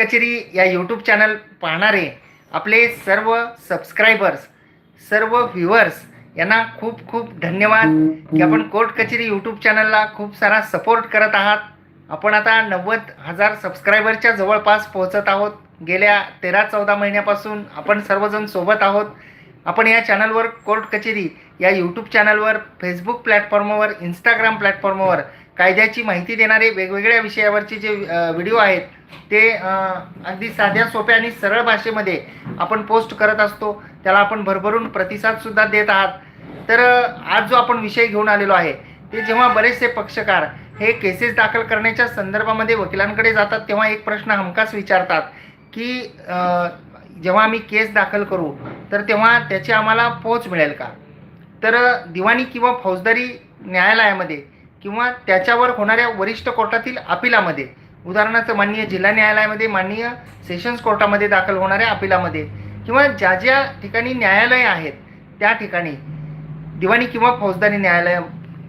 कचेरी या YouTube channel पाहणारे आपले सर्व सबस्क्रायबर्स सर्व व्ह्युअर्स यांना खूप खूप धन्यवाद की आपण कोर्ट कचेरी यूट्यूब चॅनलला खूप सारा सपोर्ट करत आहात. आपण आता नव्वद हजार सबस्क्रायबरच्या जवळपास पोहोचत आहोत. गेल्या तेरा चौदा महिन्यापासून आपण सर्वजण सोबत आहोत. आपण या चॅनलवर कोर्ट कचेरी या यूट्यूब चॅनलवर फेसबुक प्लॅटफॉर्मवर इंस्टाग्राम प्लॅटफॉर्मवर कायद्याची माहिती देणारे वेगवेगळ्या विषयावरचे जे व्हिडिओ आहेत ते अगदी साध्या सोप्या आणि सरळ भाषेमध्ये आपण पोस्ट करत असतो. त्याला आपण भरभरून प्रतिसादसुद्धा देत आहात. तर आज जो आपण विषय घेऊन आलेलो आहे ते जेव्हा बरेचसे पक्षकार हे केसेस दाखल करण्याच्या संदर्भामध्ये वकिलांकडे जातात तेव्हा एक प्रश्न हमखास विचारतात की जेव्हा आम्ही केस दाखल करू तर तेव्हा त्याची आम्हाला पोच मिळेल का? तर दिवाणी किंवा फौजदारी न्यायालयामध्ये किंवा त्याच्यावर होणाऱ्या वरिष्ठ कोर्टातील अपिलामध्ये उदाहरणार्थ माननीय जिल्हा न्यायालयामध्ये माननीय सेशन्स कोर्टामध्ये दाखल होणाऱ्या अपिलामध्ये किंवा ज्या ज्या ठिकाणी न्यायालय आहेत त्या ठिकाणी दिवाणी किंवा फौजदारी न्यायालय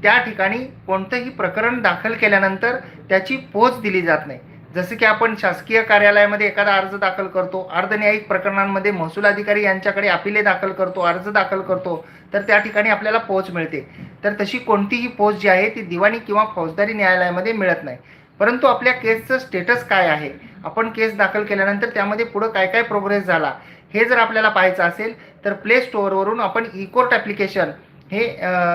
त्या ठिकाणी कोणतंही प्रकरण दाखल केल्यानंतर त्याची पोच दिली जात नाही. जसं की आपण शासकीय कार्यालयामध्ये एखादा अर्ज दाखल करतो अर्धन्यायिक प्रकरणांमध्ये महसूल अधिकारी यांच्याकडे अपिले दाखल करतो अर्ज दाखल करतो तर त्या ठिकाणी आपल्याला पोच मिळते. तर तशी कोणतीही पोस्ट जी आहे ती दिवाणी किंवा फौजदारी न्यायालयामध्ये मिळत नाही. परंतु आपल्या केसचं स्टेटस काय आहे? आपण केस दाखल केल्यानंतर त्यामध्ये पुढं काय काय प्रोग्रेस झाला? हे जर आपल्याला पाहायचं असेल तर प्ले स्टोअरवरून आपण ई कोर्ट ॲप्लिकेशन हे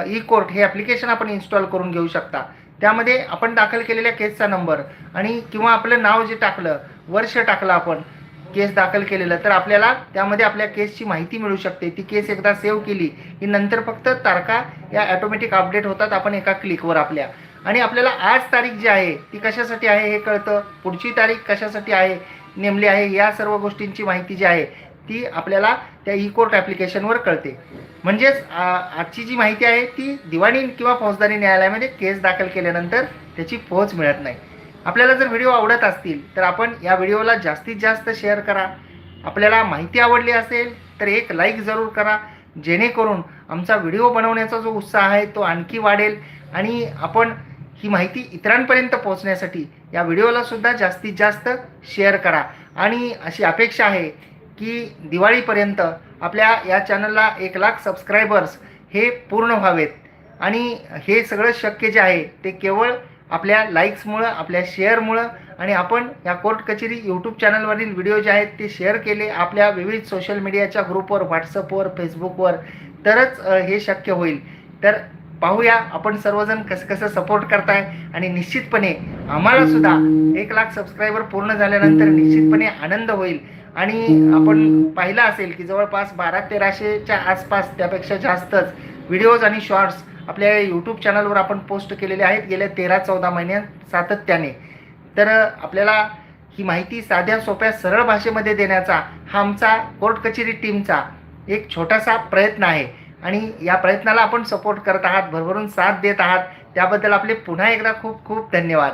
ई कोर्ट हे ॲप्लिकेशन आपण इन्स्टॉल करून घेऊ शकता. त्यामध्ये आपण दाखल केलेल्या केसचा नंबर आणि किंवा आपलं नाव जे टाकलं वर्ष टाकलं आपण केस दाखल केलेलं तर आपल्याला त्यामध्ये आपल्या केसची माहिती मिळू शकते. ती केस एकदा सेव्ह केली की नंतर फक्त तारखा या ॲटोमॅटिक अपडेट होतात आपण एका क्लिकवर आपल्या. आणि आपल्याला आज तारीख जी आहे ती कशासाठी आहे हे कळतं. पुढची तारीख कशासाठी आहे नेमली आहे या सर्व गोष्टींची माहिती जी आहे ती आपल्याला त्या ई कोर्ट ॲप्लिकेशनवर कळते. म्हणजेच आजची जी माहिती आहे ती दिवाणी किंवा फौजदारी न्यायालयामध्ये केस दाखल केल्यानंतर त्याची पोहोच मिळत नाही. आपल्याला जर व्हिडिओ आवडत असतील तर आपण या व्हिडिओला जास्तीत जास्त शेअर करा. आपल्याला माहिती आवडली असेल तर एक लाईक जरूर करा. जेणेकरून आमचा व्हिडिओ बनवण्याचा जो उत्साह आहे तो आणखी वाढेल आणि आपण ही माहिती इतरांपर्यंत पोहोचण्यासाठी या व्हिडिओला सुद्धा जास्तीत जास्त शेअर करा. आणि अशी अपेक्षा आहे की दिवाळीपर्यंत आपल्या या चॅनलला एक लाख सबस्क्रायबर्स हे पूर्ण व्हावेत. आणि हे सगळं शक्य जे आहे ते केवळ आपल्या लाईक्समुळं आपल्या शेअरमुळं आणि आपण या कोर्ट कचेरी यूट्यूब चॅनलवरील व्हिडिओ जे आहेत ते शेअर केले आपल्या विविध सोशल मीडियाच्या ग्रुपवर व्हॉट्सअपवर फेसबुकवर तरच हे शक्य होईल. तर पाहूया आपण सर्वजण कसं कसं सपोर्ट करताय आणि निश्चितपणे आम्हाला सुद्धा एक लाख सबस्क्रायबर पूर्ण झाल्यानंतर निश्चितपणे आनंद होईल. आणि आपण पाहिलं असेल की जवळपास बारा तेराशेच्या आसपास त्यापेक्षा जास्तच व्हिडिओज आणि शॉर्ट्स आपल्या यूट्यूब चॅनलवर आपण पोस्ट केलेले आहेत. गेल्या तेरा चौदा महिन्यात सातत्याने. तर आपल्याला ही माहिती साध्या सोप्या सरळ भाषेमध्ये देण्याचा हा आमचा कोर्ट कचेरी टीमचा एक छोटासा प्रयत्न आहे. आणि या प्रयत्नाला आपण सपोर्ट करत आहात भरभरून साथ देत आहात. त्याबद्दल आपले पुन्हा एकदा खूप खूप धन्यवाद.